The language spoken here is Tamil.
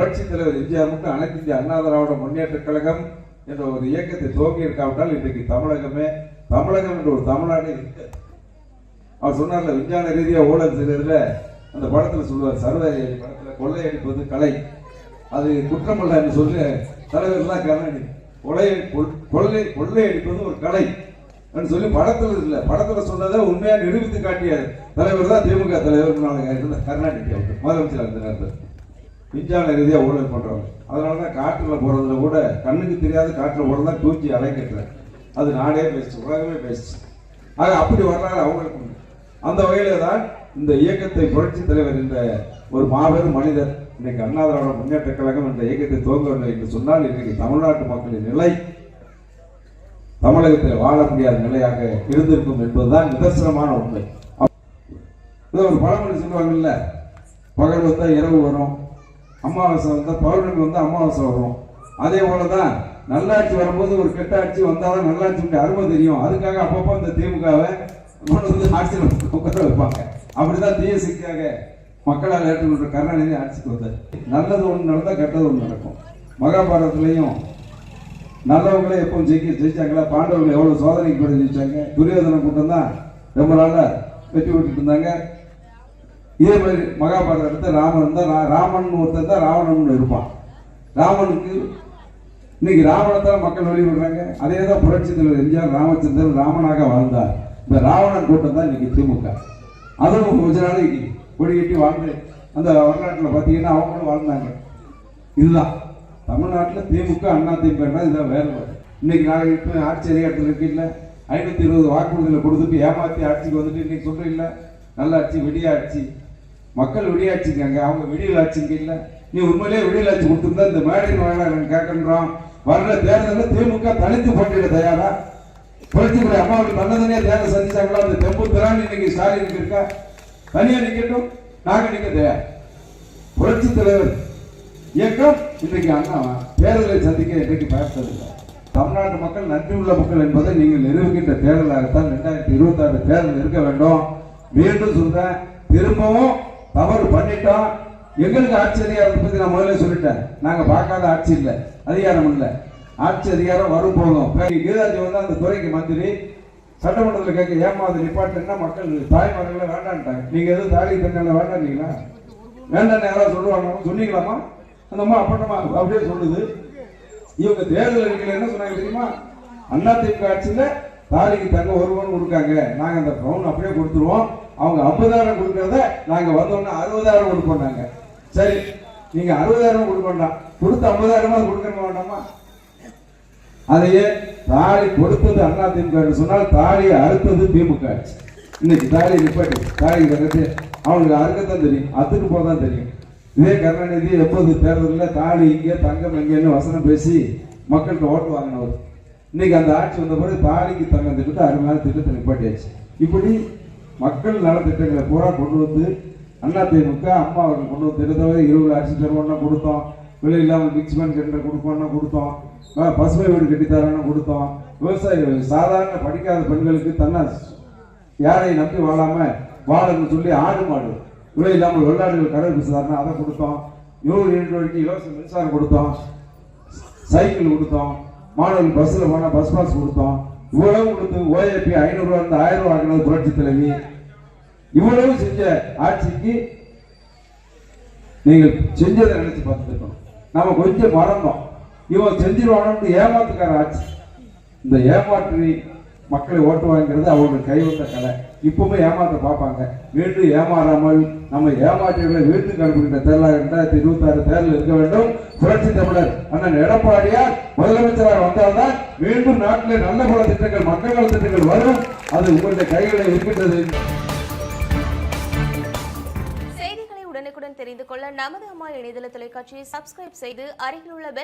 புரட்சி தலைவர் எம்ஜிஆர் மட்டும் அனைத்து இந்திய அண்ணா திராவிட முன்னேற்ற கழகம் என்ற ஒரு இயக்கத்தை துவங்கி இருக்காவிட்டால் இன்றைக்கு தமிழகமே தமிழகம் என்ற ஒரு தமிழ்நாடே இருக்கு. அவர் சொன்னார்ல விஞ்ஞான ரீதியாக ஊழல் செய்யறதுல அந்த படத்தில் சொல்லுவார் சர்வதேச படத்தில் கொள்ளையடிப்பது கலை. அது குற்றமல்ல என்று சொல்லி தலைவர் தான் கருணாநிதி கொலை கொள்- கொள்ளை கொள்ளையடிப்பது ஒரு கலை சொல்லி படத்தில் இல்லை படத்தில் சொன்னதை உண்மையாக நிரூபித்து காட்டிய தலைவர் தான் திமுக தலைவர் கருணாநிதி அவர் முதலமைச்சர் அந்த நேரத்தில் விஞ்ஞான ரீதியாக ஊழல் பண்ணுறாங்க அதனால தான் காற்றில் போகிறதுல கூட கண்ணுக்கு தெரியாத காற்றில் போகிறதா தூக்கி அலைக்கட்டுற அது நாடே பேசுச்சு உலகமே பேசுச்சு. ஆக அப்படி வரலாறு அவங்களுக்கு அந்த வகையில தான் இந்த இயக்கத்தை புரட்சி தலைவர் என்ற ஒரு மாபெரும் மனிதர் இன்னைக்கு அண்ணா திராவிட முன்னேற்ற கழகம் என்ற இயக்கத்தை துவங்கவில்லை என்று சொன்னால் இன்றைக்கு தமிழ்நாட்டு மக்களின் நிலை தமிழகத்தில் வாழ முடியாத நிலையாக இருந்திருக்கும் என்பதுதான் நிதர்சனமான உண்மை. இது ஒரு பழமொழி சொல்லுவாங்கல்ல பகல் வந்தால் இரவு வரும் அமாவாசை வந்தால் பௌர்ணமி வந்து அமாவாசை வரும். அதே போலதான் நல்லாட்சி வரும்போது ஒரு கெட்ட ஆட்சி வந்தாதான் நல்லாட்சியுடைய அருமை தெரியும். அதுக்காக அப்பப்போ இந்த திமுகவை கொண்டு வந்து ஆட்சியில் உட்கார வைப்பாங்க. அப்படிதான் தீயசக்தியாக மக்களால் ஏற்றுக்கொண்ட கருணாநிதி ஆட்சிக்கு வந்தார். நல்லது ஒன்று நடந்தால் கெட்டது ஒன்று நடக்கும். மகாபாரதத்துலேயும் நல்லவங்களே எப்பவும் ஜெயிக்க ஜெயிச்சாங்களா? பாண்டவர்கள் எவ்வளோ சோதனைக்கு கூட ஜெயிச்சாங்க? துரியோதன கூட்டம் தான் ரொம்ப நாளாக வெற்றி விட்டுட்டு இருந்தாங்க. இதே மாதிரி மகாபாரத ராமன் தான் ரா- ராமன் ஒருத்தர் தான் ராவணன் இருப்பான். ராமனுக்கு இன்னைக்கு ராவணை தான் மக்கள் வழிபடுறாங்க. அதே தான் புரட்சி தலைவர் எம்ஜிஆர் ராமச்சந்திரன் ராமனாக வாழ்ந்தார். இந்த ராவணன் கூட்டம் தான் இன்னைக்கு திமுக. அதுவும் கொஞ்ச நாளைக்கு கொடி கட்டி வாழ்ந்து அந்த வரலாற்றில் பார்த்தீங்கன்னா அவங்களும் வாழ்ந்தாங்க. இதுதான். தமிழ்நாட்டில் திமுக அண்ணா திமுக இதுதான் வேலை இன்னைக்கு நாங்கள் இப்போ ஆட்சி அதிகாரத்தில் இருக்கு இல்லை. ஐநூற்றி இருபது வாக்குறுதிகளை கொடுத்துட்டு ஏமாற்றி ஆட்சிக்கு வந்துட்டு இன்னைக்கு சொல்றீங்கள நல்ல ஆட்சி விடிய ஆட்சி மக்கள் விடியாட்சிக்காங்க அவங்க விடியல் ஆட்சிங்க இல்லை. நீ உண்மையிலேயே விடியல் கொடுத்துருந்தா இந்த மேடை வாயிலாக நாங்கள் கேட்கின்றோம். வர்ற தேர்தலில் திமுக தனித்து போட்டியிட தயாரா? புரட்சித்துறை அம்மாவுக்கு நல்லதனே தேர்தல் சந்திச்சாங்களா? அந்த தெம்பு திராணி இன்னைக்கு ஸ்டாலினுக்கு இருக்கா? தனியா நிக்கட்டும். நாங்க நிக்க தயார். புரட்சி தலைவர் இயக்கம் இன்றைக்கு அண்ணா தேர்தலை சந்திக்க இன்றைக்கு பயப்படவில்லை. தமிழ்நாட்டு மக்கள் நன்றி உள்ள மக்கள் என்பதை நீங்கள் நிரூபிக்கின்ற தேர்தலாகத்தான் ரெண்டாயிரத்தி இருபத்தி ஆறு தேர்தல் இருக்க வேண்டும். மீண்டும் சொல்றேன் திரும்பவும் தவறு பண்ணிட்டோம் எங்களுக்கு ஆட்சி அதிகாரத்தை பற்றி நான் முதல்ல சொல்லிட்டேன். நாங்கள் பார்க்காத ஆட்சி இல்லை. அதிகாரம் இல்லை. ஆட்சி அதிகாரம் வரும் போதும். கீதாஜி வந்து அந்த துறைக்கு மந்திரி சட்டமன்றத்தில் கேட்க ஏமாவது நிப்பாட்டுன்னா மக்கள் தாய்மார்களை வேண்டான்ட்டாங்க. நீங்கள் எதுவும் தாலி தண்ணால வேண்டாம் வேண்டாம் யாராவது சொல்லுவாங்க சொன்னீங்களாமா அந்த அம்மா அப்பட்டமா அப்படியே சொல்லுது. இவங்க தேர்தல் என்ன சொன்னாங்க தெரியுமா? அண்ணா திமுக ஆட்சியில் தாலிக்கு தங்க ஒருவன் கொடுக்காங்க. நாங்கள் அந்த பவுன் அப்படியே கொடுத்துருவோம். அவங்க ஐம்பதாயிரம் கொடுக்கறத நாங்க வந்தோடனே அறுபதாயிரம் கொடுப்போம் சரி நீங்க அறுபதாயிரம் கொடுக்க வேண்டாம். கொடுத்த ஐம்பதாயிரமா கொடுக்க வேண்டாமா? அதையே தாலி கொடுத்தது அண்ணா திமுக சொன்னால் தாலியை அறுத்தது திமுக. ஆட்சி இன்னைக்கு தாலி நிப்பாட்டி தாலி தகத்து அவனுக்கு அறுக்கத்தான் தெரியும் அத்துக்கு போதான் தெரியும். இதே கருணாநிதி எப்போது தேர்தலில் தாலி இங்கே தங்கம் எங்கேன்னு வசனம் பேசி மக்கள்கிட்ட ஓட்டு வாங்கினவர். இன்னைக்கு அந்த ஆட்சி வந்த பிறகு தாலிக்கு தங்கம் திட்டத்தை அருமையான திட்டத்தை நிப்பாட்டியாச்சு. இப்படி மக்கள் நலத்திட்டங்களை பூரா கொண்டு வந்து அண்ணா திமுக அம்மா அவர்கள் கொண்டு வந்து தவிர இருபது அரிசி தருவோம்னா கொடுத்தோம். விலை இல்லாமல் மிக்ஸ் பேன் கட்டுற கொடுப்போம்னா கொடுத்தோம். பசுமை வீடு கட்டித்தரோம்னா கொடுத்தோம். விவசாயிகள் சாதாரண படிக்காத பெண்களுக்கு தன்னை யாரை நம்பி வாழாம வாழன்னு சொல்லி ஆடு மாடு விலை இல்லாமல் வெள்ளாடுகள் கடல் பிசுதாருன்னா அதை கொடுத்தோம். நூறு யூனிட் வரைக்கும் இலவச மின்சாரம் கொடுத்தோம். சைக்கிள் கொடுத்தோம். மாணவர்கள் பஸ்ஸில் போனால் பஸ் பாஸ் கொடுத்தோம். இவ்வளவு கொடுத்து ஓஏபி ஐநூறு ரூபா இருந்து ஆயிரம் ரூபா ஆக்கினது புரட்சி தலைவி. இவ்வளவு செஞ்ச ஆட்சிக்கு நீங்கள் செஞ்சதை நினைச்சு பார்த்துருக்கணும் நம்ம கொஞ்சம் மறந்தோம். இவன் செஞ்சிருவானு ஏமாத்துக்கார ஆட்சி. இந்த ஏமாற்றி மக்களை ஓட்டு வாங்கிறது அவர்கள் கைவந்த கலை. இப்பவுமே ஏமாற்ற பார்ப்பாங்க. மீண்டும் ஏமாறாமல் நம்ம ஏமாற்றியவர்களை வீட்டுக்கு அனுப்புகின்ற தேர்தலாக இரண்டாயிரத்தி இருபத்தி ஆறு தேர்தல் இருக்க வேண்டும். புரட்சி தமிழர் அண்ணன் எடப்பாடியார் முதலமைச்சராக வந்தால்தான் மீண்டும் நாட்டிலே நல்ல பல திட்டங்கள் மக்கள் நல திட்டங்கள் வரும். அது உங்களுடைய கைகளில் இருக்கின்றது. செய்திகளை உடனுக்குடன் தெரிந்து கொள்ள நமது அம்மா இணையதள தொலைக்காட்சியை சப்ஸ்கிரைப் செய்து அருகில் உள்ள பெல்